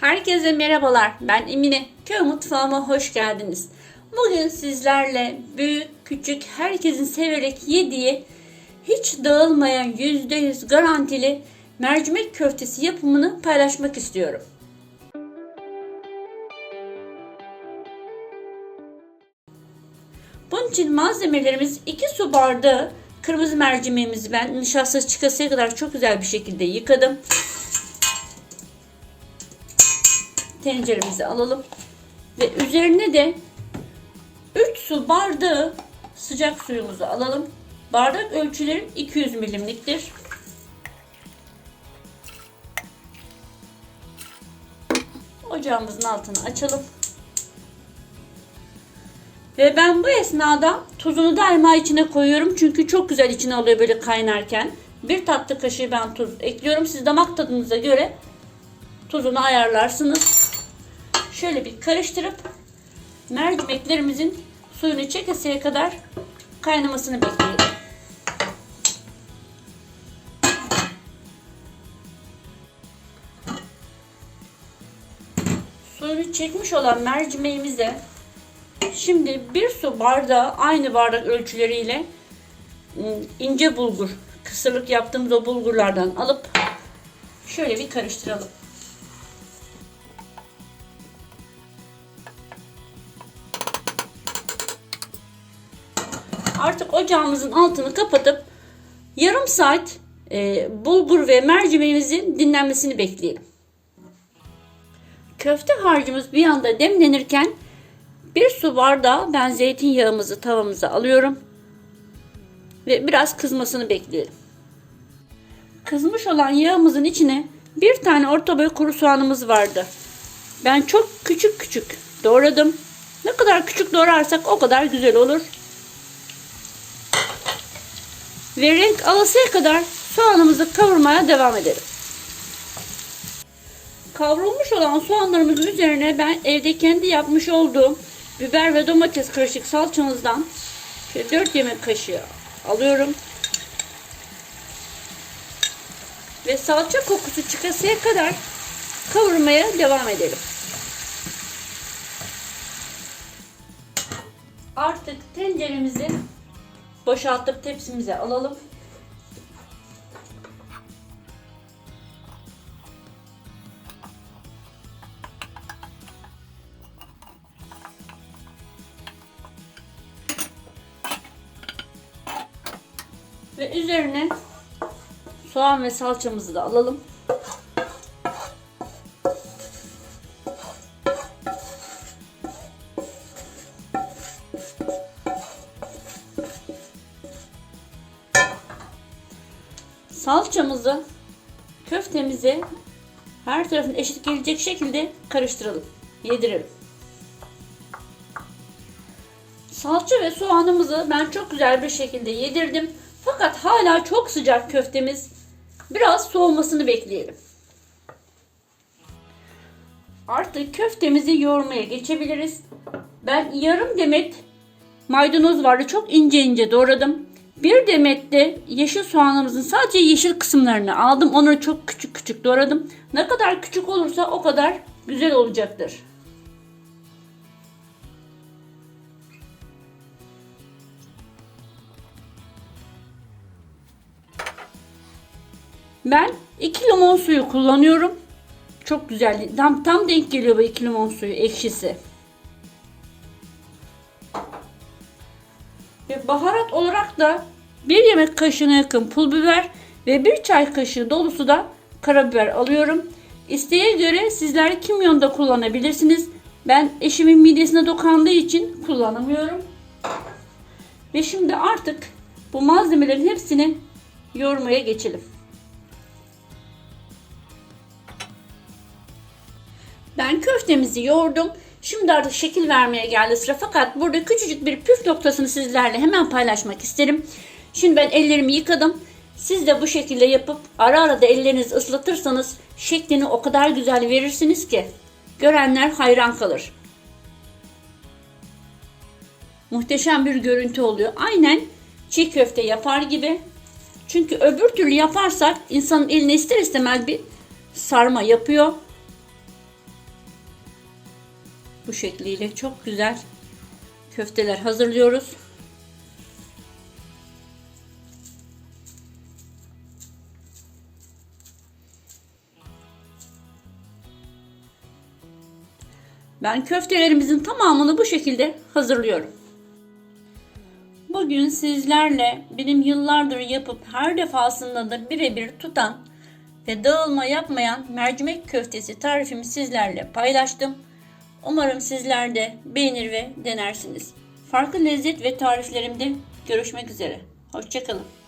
Herkese merhabalar. Ben Emine. Köy mutfağıma hoş geldiniz. Bugün sizlerle büyük, küçük, herkesin severek yediği, hiç dağılmayan %100 garantili mercimek köftesi yapımını paylaşmak istiyorum. Bunun için malzemelerimiz 2 su bardağı kırmızı mercimeğimizi ben nişastası çıkasıya kadar çok güzel bir şekilde yıkadım. Tenceremizi alalım. Ve üzerine de 3 su bardağı sıcak suyumuzu alalım. Bardak ölçülerim 200 milimliktir. Ocağımızın altını açalım. Ve ben bu esnada tuzunu daima içine koyuyorum. Çünkü çok güzel içine alıyor böyle kaynarken. Bir tatlı kaşığı ben tuz ekliyorum. Siz damak tadınıza göre tuzunu ayarlarsınız. Şöyle bir karıştırıp mercimeklerimizin suyunu çekeseye kadar kaynamasını bekleyelim. Suyunu çekmiş olan mercimeğimize şimdi bir su bardağı aynı bardak ölçüleriyle ıı, ince bulgur kısırlık yaptığımız o bulgurlardan alıp şöyle bir karıştıralım. Artık ocağımızın altını kapatıp yarım saat e, bulgur ve mercimeğimizin dinlenmesini bekleyelim. Köfte harcımız bir yanda demlenirken bir su bardağı ben zeytinyağımızı tavamıza alıyorum ve biraz kızmasını bekleyelim. Kızmış olan yağımızın içine bir tane orta boy kuru soğanımız vardı. Ben çok küçük küçük doğradım. Ne kadar küçük doğrarsak o kadar güzel olur. Ve renk alasıya kadar soğanımızı kavurmaya devam edelim. Kavrulmuş olan soğanlarımızın üzerine ben evde kendi yapmış olduğum biber ve domates karışık salçamızdan şöyle 4 yemek kaşığı alıyorum. Ve salça kokusu çıkasıya kadar kavurmaya devam edelim. Artık tenceremizi boşaltıp tepsimize alalım. Ve üzerine soğan ve salçamızı da alalım. Salçamızı köftemizi her tarafın eşit gelecek şekilde karıştıralım. Yedirelim. Salça ve soğanımızı ben çok güzel bir şekilde yedirdim. Fakat hala çok sıcak köftemiz. Biraz soğumasını bekleyelim. Artık köftemizi yoğurmaya geçebiliriz. Ben yarım demet maydanoz vardı. Çok ince ince doğradım. Bir demet de yeşil soğanımızın sadece yeşil kısımlarını aldım. Onları çok küçük küçük doğradım. Ne kadar küçük olursa o kadar güzel olacaktır. Ben 2 limon suyu kullanıyorum. Çok güzel. Tam, tam denk geliyor bu 2 limon suyu ekşisi. Baharat olarak da bir yemek kaşığına yakın pul biber ve bir çay kaşığı dolusu da karabiber alıyorum. İsteğe göre sizler kimyon da kullanabilirsiniz. Ben eşimin midesine dokandığı için kullanamıyorum. Ve şimdi artık bu malzemelerin hepsini yoğurmaya geçelim. Ben köftemizi yoğurdum. Şimdi artık şekil vermeye geldi sıra. Fakat burada küçücük bir püf noktasını sizlerle hemen paylaşmak isterim. Şimdi ben ellerimi yıkadım. Siz de bu şekilde yapıp ara ara da ellerinizi ıslatırsanız şeklini o kadar güzel verirsiniz ki görenler hayran kalır. Muhteşem bir görüntü oluyor. Aynen çiğ köfte yapar gibi. Çünkü öbür türlü yaparsak insanın eline ister istemez bir sarma yapıyor. Bu şekliyle çok güzel köfteler hazırlıyoruz. Ben köftelerimizin tamamını bu şekilde hazırlıyorum. Bugün sizlerle benim yıllardır yapıp her defasında da birebir tutan ve dağılma yapmayan mercimek köftesi tarifimi sizlerle paylaştım. Umarım sizler de beğenir ve denersiniz. Farklı lezzet ve tariflerimde görüşmek üzere. Hoşçakalın.